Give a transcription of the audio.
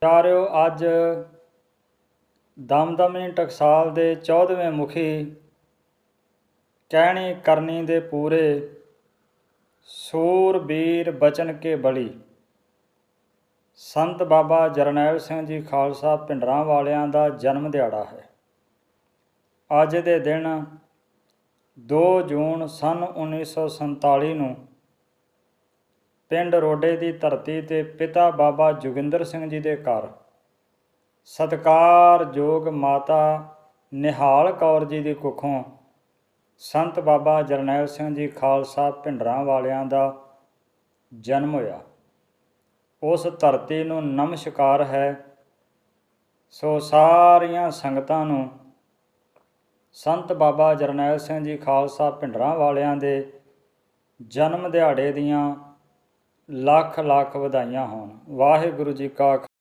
ਪਿਆਰਿਓ, ਅੱਜ ਦਮਦਮੀ ਟਕਸਾਲ ਦੇ 14ਵੇਂ ਮੁਖੀ ਕਹਿਣੀ ਕਰਨੀ ਦੇ ਪੂਰੇ ਸੂਰਬੀਰ ਬਚਨ ਕੇ ਬਲੀ। ਸੰਤ ਬਾਬਾ ਜਰਨੈਲ ਸਿੰਘ ਜੀ ਖਾਲਸਾ ਪਿੰਡਰਾਂ ਵਾਲਿਆਂ ਦਾ ਜਨਮ ਦਿਹਾੜਾ ਹੈ। ਅੱਜ ਦੇ ਦਿਨ 2 ਜੂਨ ਸਨ 1947 ਨੂੰ ਪਿੰਡ ਰੋਡੇ ਦੀ ਧਰਤੀ ਤੇ ਪਿਤਾ ਬਾਬਾ ਜੋਗਿੰਦਰ ਸਿੰਘ ਜੀ ਦੇ ਘਰ। ਸਤਿਕਾਰਯੋਗ ਮਾਤਾ ਨਿਹਾਲ ਕੌਰ ਜੀ ਦੀ ਕੁੱਖੋਂ ਸੰਤ ਬਾਬਾ ਜਰਨੈਲ ਸਿੰਘ ਜੀ ਖਾਲਸਾ ਭਿੰਡਰਾਂ ਵਾਲਿਆਂ ਦਾ ਜਨਮ ਹੋਇਆ। ਉਸ ਧਰਤੀ ਨੂੰ ਨਮਸਕਾਰ ਹੈ। ਸੋ ਸਾਰੀਆਂ ਸੰਗਤਾਂ ਨੂੰ ਸੰਤ ਬਾਬਾ ਜਰਨੈਲ ਸਿੰਘ ਜੀ ਖਾਲਸਾ ਭਿੰਡਰਾਂ ਵਾਲਿਆਂ ਦੇ ਜਨਮ ਦਿਹਾੜੇ ਦੀਆਂ ਲੱਖ ਲੱਖ ਵਧਾਈਆਂ ਹੋਣ। ਵਾਹਿਗੁਰੂ ਜੀ ਕਾ